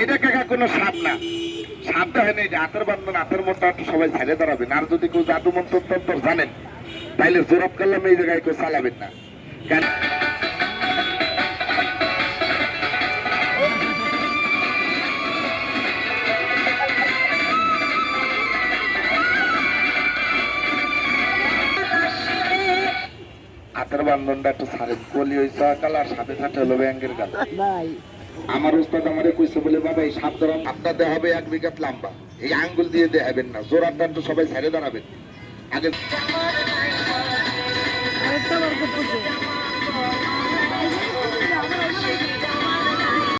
এটা কাকা কোনো সাপ না। সাপটা হেন এটা হাতের বান্ধন হাতের মনটা সবাই ছেড়ে দাঁড়াবেন। আর যদি কেউ জাদু মন্ত্র তন্ত্র জানেন, তাইলে জোরাব কাল্লাম এই জায়গায় কেউ চালাবেন না। হাতের বান্ধনটা একটু সারেন কলি হয়েছে কাল আর সাথে সাথে হলো ব্যাংকের গাল। আমার উস্তাদ আমারে কইছে বলে বাবা এই সাপ ধরাম আপনার দেওয়া হবে এক বিঘাত লাম্বা। এই আঙ্গুল দিয়ে দেখাবেন না। জোরাটা একটু সবাই সারে দাঁড়াবেন। আগে